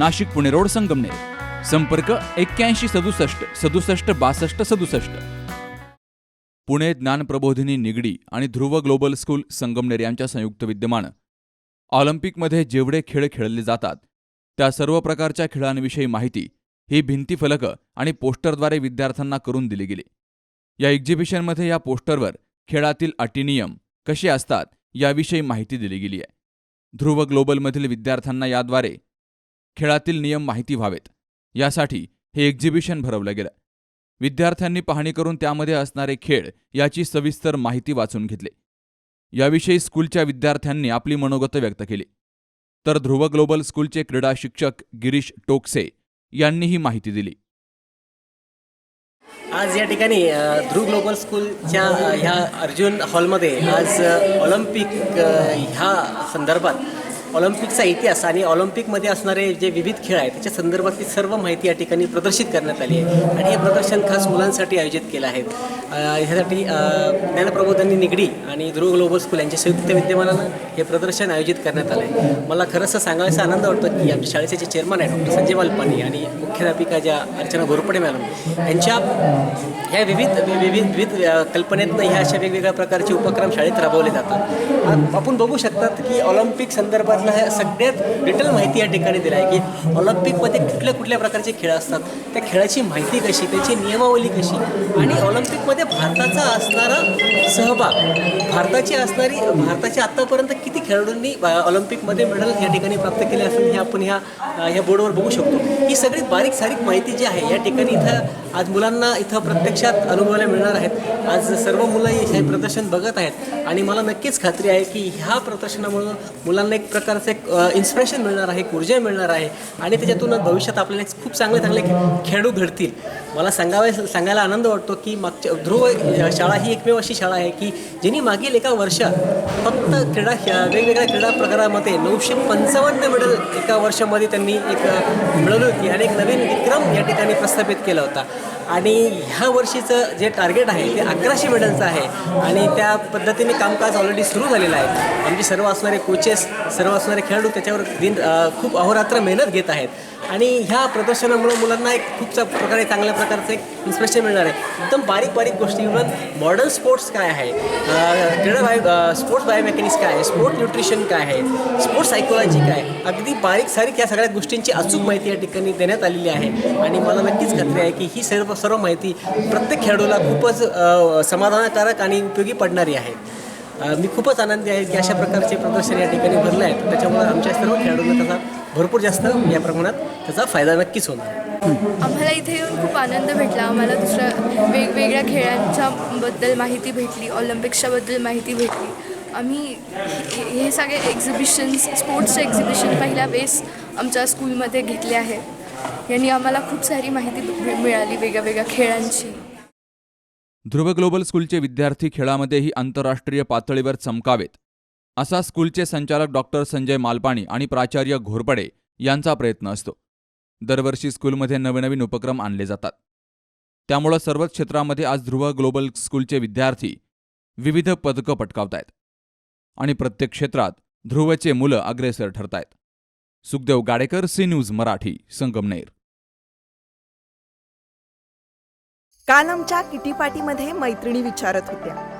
Nashik Pune road Sangamner. संपर्क एक्क्याऐंशी सदुसष्ट सदुसष्ट बासष्ट सदुसष्ट. पुणे ज्ञानप्रबोधिनी निगडी आणि ध्रुव ग्लोबल स्कूल संगमनेर यांच्या संयुक्त विद्यमानं. ऑलिम्पिकमध्ये जेवढे खेळ खेळले जातात त्या सर्व प्रकारच्या खेळांविषयी माहिती ही भिंतीफलक आणि पोस्टरद्वारे विद्यार्थ्यांना करून दिली गेली. या एक्झिबिशनमध्ये या पोस्टरवर खेळातील अटी नियम कसे असतात याविषयी माहिती दिली गेली आहे. ध्रुव ग्लोबलमधील विद्यार्थ्यांना याद्वारे खेळातील नियम माहिती व्हावेत. यासाठी हे एक्झिबिशन भरवलं गेलं. विद्यार्थ्यांनी पाहणी करून त्यामध्ये असणारे खेळ याची सविस्तर माहिती वाचून घेतली. याविषयी स्कूलच्या विद्यार्थ्यांनी आपली मनोगत व्यक्त केली. तर ध्रुव ग्लोबल स्कूलचे क्रीडा शिक्षक गिरीश टोकसे यांनी ही माहिती दिली. आज या ठिकाणी ध्रुव ग्लोबल स्कूलच्या ह्या अर्जुन हॉलमध्ये आज ऑलिम्पिक ह्या संदर्भात ऑलिम्पिकचा इतिहास आणि ऑलिम्पिकमध्ये असणारे जे विविध खेळ आहेत त्याच्या संदर्भातली सर्व माहिती या ठिकाणी प्रदर्शित करण्यात आली आहे. आणि हे प्रदर्शन खास मुलांसाठी आयोजित केलं आहे. ह्यासाठी ज्ञानप्रबोधनी निगडी आणि ध्रुव ग्लोबल स्कूल यांच्या संयुक्त विद्यमानानं हे प्रदर्शन आयोजित करण्यात आलं आहे मला खरंच सांगायचा आनंद वाटतो की आमच्या शाळेचे जे चेअरमन आहे डॉक्टर संजय वालपानी आणि मुख्याध्यापिका ज्या अर्चना घोरपडे मॅडम यांच्या ह्या विविध विविध विविध कल्पनेतनं ह्या अशा वेगवेगळ्या प्रकारचे उपक्रम शाळेत राबवले जातात. आपण बघू शकतात की ऑलिम्पिक संदर्भातलं सगळ्यात डिटेल माहिती या ठिकाणी दिली आहे की ऑलिम्पिकमध्ये कुठल्या कुठल्या प्रकारचे खेळ असतात त्या खेळाची माहिती कशी त्याची नियमावली कशी आणि ऑलिम्पिकमध्ये भारताचा असणारा सहभाग भारताची असणारी भारताच्या आत्तापर्यंत किती खेळाडूंनी ऑलिम्पिकमध्ये मेडल या ठिकाणी प्राप्त केले असेल हे आपण ह्या ह्या बोर्डवर बघू शकतो. ही सगळी बारीक सारीक माहिती जी आहे या ठिकाणी इथं आज मुलांना इथं प्रत्यक्षात अनुभवायला मिळणार आहेत. आज सर्व मुलं हे प्रदर्शन बघत आहेत. आणि मला नक्कीच खात्री आहे की ह्या प्रदर्शनामुळं मुलांना एक प्रकारचं एक इन्स्पिरेशन मिळणार आहे एक ऊर्जा मिळणार आहे. आणि त्याच्यातून भविष्यात आपल्याला एक खूप चांगले चांगले खेळाडू घडतील. मला सांगावे सांगायला आनंद वाटतो की मागच्या ध्रुव शाळा ही एकमेव अशी शाळा आहे की ज्यांनी मागील एका वर्षात फक्त क्रीडा वेगवेगळ्या क्रीडा प्रकारामध्ये नऊशे पंचावन्न मेडल एका वर्षामध्ये त्यांनी एक मिळवली होती आणि एक नवीन विक्रम या ठिकाणी प्रस्थापित केला होता. आणि ह्या वर्षीचं जे टार्गेट आहे ते अकराशे मेडलचं आहे आणि त्या पद्धतीने कामकाज ऑलरेडी सुरू झालेलं आहे. आमचे सर्व असणारे कोचेस सर्व असणारे खेळाडू त्याच्यावर दिन खूप अहोरात्र मेहनत घेत आहेत. आणि ह्या प्रदर्शनामुळे मुलांना एक खूप प्रकारे चांगल्या प्रकारचं एक इन्स्पिरेशन मिळणार आहे. एकदम बारीक बारीक गोष्टी इव्हन मॉडर्न स्पोर्ट्स काय आहे? क्रीडा बायो स्पोर्ट्स बायोमेकॅनिक्स काय आहे? स्पोर्ट न्यूट्रिशन काय आहे? स्पोर्ट्स सायकोलॉजी काय अगदी बारीक सारीक या सगळ्या गोष्टींची अचूक माहिती या ठिकाणी देण्यात आलेली आहे. आणि मला नक्कीच खात्री आहे की ही सर्व सर्व माहिती प्रत्येक खेळाडूला खूपच समाधानकारक आणि उपयोगी पडणारी आहे. मी खूपच आनंदी आहे की अशा प्रकारचे प्रदर्शन या ठिकाणी भरलं आहे. त्याच्यामुळे आमच्या सर्व खेळाडूंना भरपूर जास्त या प्रमाणात त्याचा फायदा नक्कीच होणार. आहे आम्हाला इथे येऊन खूप आनंद भेटला. आम्हाला दुसऱ्या वेगवेगळ्या खेळांच्या बद्दल माहिती भेटली ऑलिम्पिक्सच्याबद्दल माहिती भेटली. आम्ही हे सगळे एक्झिबिशन्स स्पोर्ट्सचे एक्झिबिशन पहिल्या वेळेस आमच्या स्कूलमध्ये घेतले आहेत. यांनी आम्हाला खूप सारी माहिती मिळाली वेगळ्या वेगळ्या खेळांची. ध्रुव ग्लोबल स्कूलचे विद्यार्थी खेळामध्येही आंतरराष्ट्रीय पातळीवर चमकावेत. असा स्कूलचे संचालक डॉक्टर संजय मालपाणी आणि प्राचार्य घोरपडे यांचा प्रयत्न असतो. दरवर्षी स्कूलमध्ये नवनवीन उपक्रम आणले जातात. त्यामुळं सर्वच क्षेत्रामध्ये आज ध्रुव ग्लोबल स्कूलचे विद्यार्थी विविध पदकं पटकावतायत आणि प्रत्येक क्षेत्रात ध्रुवचे मुलं अग्रेसर ठरतायत. Sukhdev Gadekar C news Marathi Sangamner. काल आमच्या किटी मैत्रिणी विचारत होत्या.